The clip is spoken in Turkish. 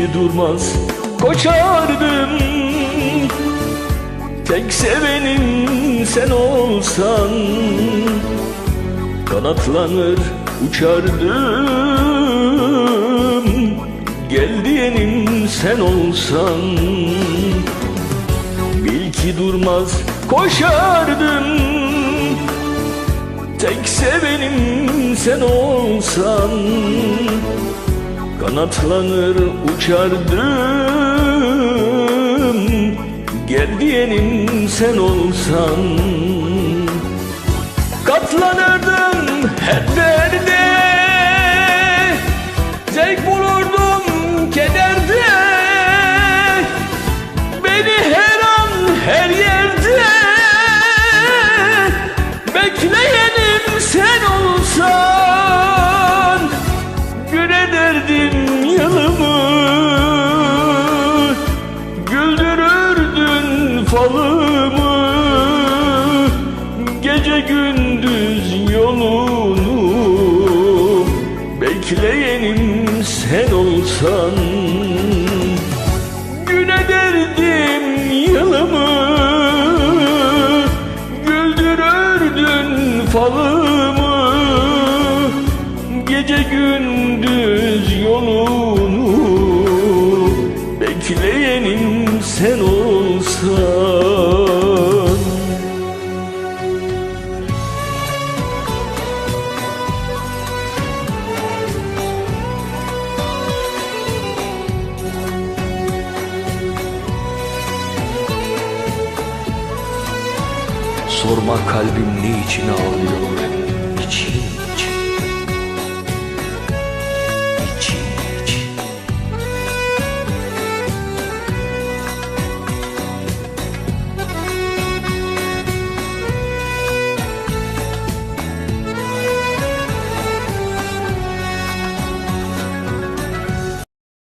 ki durmaz koşardım Tek sevenim sen olsan Kanatlanır uçardım. Gel diyenim sen olsan Bil ki durmaz koşardım. Tek sevenim sen olsan Kanatlanır uçardım Gel diyenim sen olsan. Katlanırdım hep derde. Zevk bulurdum kederde. Beni her an her yerde. Bekleyenim sen olsan falımı Gece gündüz yolunu Bekleyenim sen olsan. Güne derdim yılımı Güldürürdün falımı. Gece gündüz yolunu Bekleyenim sen olsan Sorma kalbim niçin ağlıyor